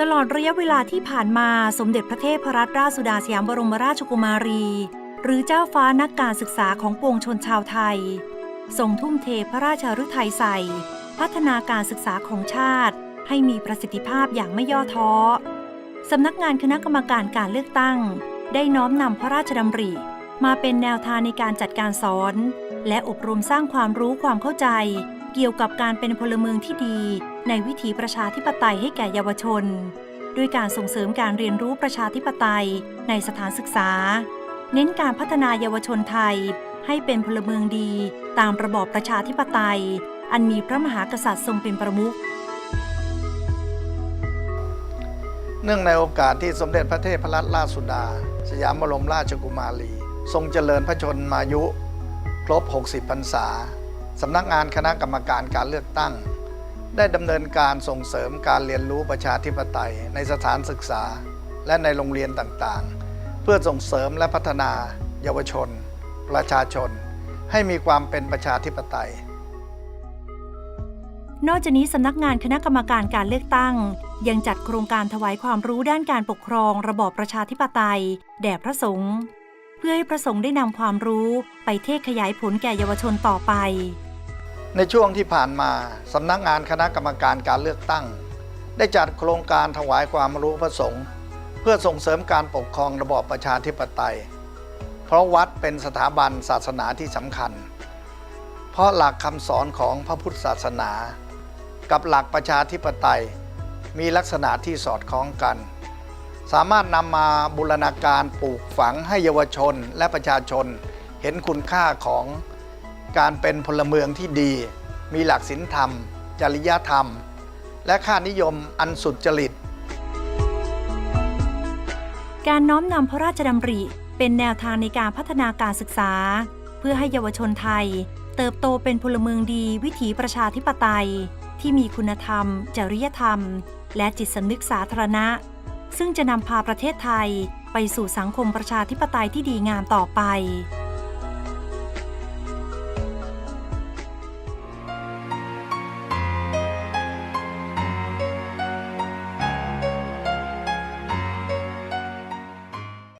ตลอดระยะเวลาที่ผ่านมาสมเด็จพระเทพรัตนราชสุดาสยามบรมราชกุมารี หรือเจ้าฟ้านักการศึกษาของปวงชนชาวไทยทรงทุ่มเทพระราชฤทัยใส่ พัฒนาการศึกษาของชาติ ให้มีประสิทธิภาพอย่างไม่ย่อท้อสำนักงานคณะกรรมการการเลือกตั้ง ได้น้อมนำพระราชดำริ มาเป็นแนวทางในการจัดการสอน และอบรมสร้างความรู้ความเข้าใจ เกี่ยวกับการเป็นพลเมืองที่ดี ในวิถีประชาธิปไตยให้แก่เยาวชน ด้วยการส่งเสริมการเรียนรู้ประชาธิปไตยในสถานศึกษา เน้นการพัฒนาเยาวชนไทย ให้เป็นพลเมืองดีตามระบอบประชาธิปไตย อันมีพระมหากษัตริย์ทรงเป็นประมุขเนื่องในโอกาสที่สมเด็จพระเทพรัตนราชสุดา สยามบรมราชกุมารี ทรงเจริญพระชนมายุ ครบ 60 พรรษา สำนักงานคณะกรรมการการเลือกตั้ง ได้ดำเนินการส่งเสริมการเรียนรู้ประชาธิปไตย ในสถานศึกษา และในโรงเรียนต่างๆ เพื่อส่งเสริมและพัฒนา เยาวชน ประชาชน ให้มีความเป็นประชาธิปไตย นอกจากนี้สำนักงานคณะกรรมการการเลือกตั้ง ยังจัดโครงการถวายความรู้ด้านการปกครอง ระบอบประชาธิปไตย แด่พระสงฆ์เพื่อให้พระสงฆ์ได้นำความรู้ไปเทศขยายผลแก่เยาวชนต่อไป ในช่วงที่ผ่านมาสำนักงานคณะกรรมการการเลือกตั้ง ได้จัดโครงการถวายความรู้พระสงฆ์เพื่อส่งเสริมการปกครองระบอบประชาธิปไตย เพราะวัดเป็นสถาบันศาสนาที่สำคัญ เพราะหลักคำสอนของพระพุทธศาสนา กับหลักประชาธิปไตย มีลักษณะที่สอดคล้องกัน สามารถนำมาบูรณาการปลูกฝังให้เยาวชนและประชาชนเห็นคุณค่าของ การเป็นพลเมืองที่ดี มีหลักศีลธรรม จริยธรรม และค่านิยมอันสุดจริต การน้อมนำพระราชดำริ เป็นแนวทางในการพัฒนาการศึกษา เพื่อให้เยาวชนไทย เติบโตเป็นพลเมืองดีวิถีประชาธิปไตย ที่มีคุณธรรม จริยธรรม และจิตสำนึกสาธารณะ ซึ่งจะนำพาประเทศไทยไปสู่สังคมประชาธิปไตยที่ดีงามต่อไป